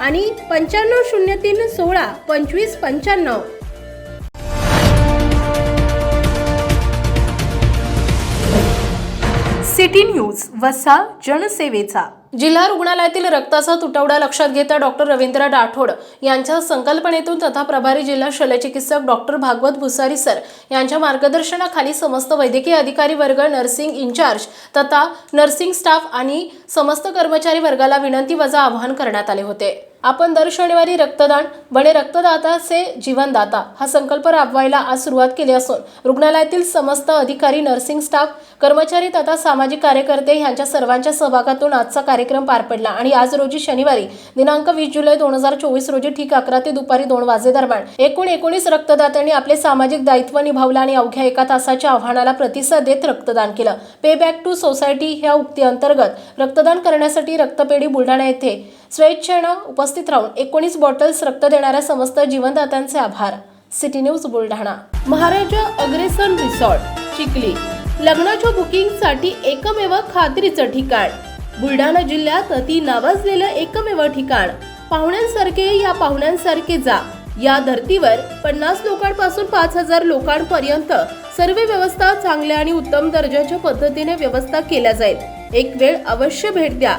आणि पंच्याण्णव शून्य तीन सोळा पंचवीस पंच्याण्णव. सिटी न्यूज वसा जनसेवेचा. जिल्हा रुग्णालयातील रक्ताचा तुटवडा लक्षात घेता डॉक्टर रवींद्र राठोड यांच्या संकल्पनेतून तथा प्रभारी जिल्हा शल्यचिकित्सक डॉक्टर भागवत भुसारी सर यांच्या मार्गदर्शनाखाली समस्त वैद्यकीय अधिकारी वर्ग नर्सिंग इंचार्ज तथा नर्सिंग स्टाफ आणि समस्त कर्मचारी वर्गाला विनंती वजा आवाहन करण्यात आले होते. आपण दर शनिवारी रक्तदान बने रक्तदाता से जीवनदाता हा संकल्प राबवायला आज सुरुवात केली असून रुग्णालयातील समस्त अधिकारी नर्सिंग स्टाफ कर्मचारी तथा सामाजिक कार्यकर्ते यांच्या सर्वांच्या सहभागातून आजचा कार्यक्रम पार पडला. आणि आज रोजी शनिवारी दिनांक वीस जुलै दोन हजार चोवीस रोजी ठीक अकरा ते दुपारी दोन वाजेदरम्यान एकूण एकोणीस रक्तदात्यांनी आपले सामाजिक दायित्व निभावलं आणि अवघ्या एका तासाच्या आव्हानाला प्रतिसाद देत रक्तदान केलं. पे बॅक टू सोसायटी ह्या उक्तीअंतर्गत रक्तदान करण्यासाठी रक्तपेढी बुलढाणा येथे स्वेच्छेनं उपस्थित राहून एकोणीस बॉटल्स रक्त देणाऱ्या समस्त जीवनदात्यांचे आभार. City news Buldhana. Maharaja Agrasen resort Chikhli. लग्नाच्या बुकिंगसाठी एकमेव खात्रीचं ठिकाण. बुलढाणा जिल्ह्यात अति नावाजलेलं एकमेव ठिकाण. पाहुण्यांसारखे या पाहुण्यांसारखे जा. या धर्तीवर पन्नास लोकांपासून पाच हजार लोकांपर्यंत सर्व व्यवस्था चांगल्या आणि उत्तम दर्जाच्या पद्धतीने व्यवस्था केल्या जाईल. एक वेळ अवश्य भेट द्या.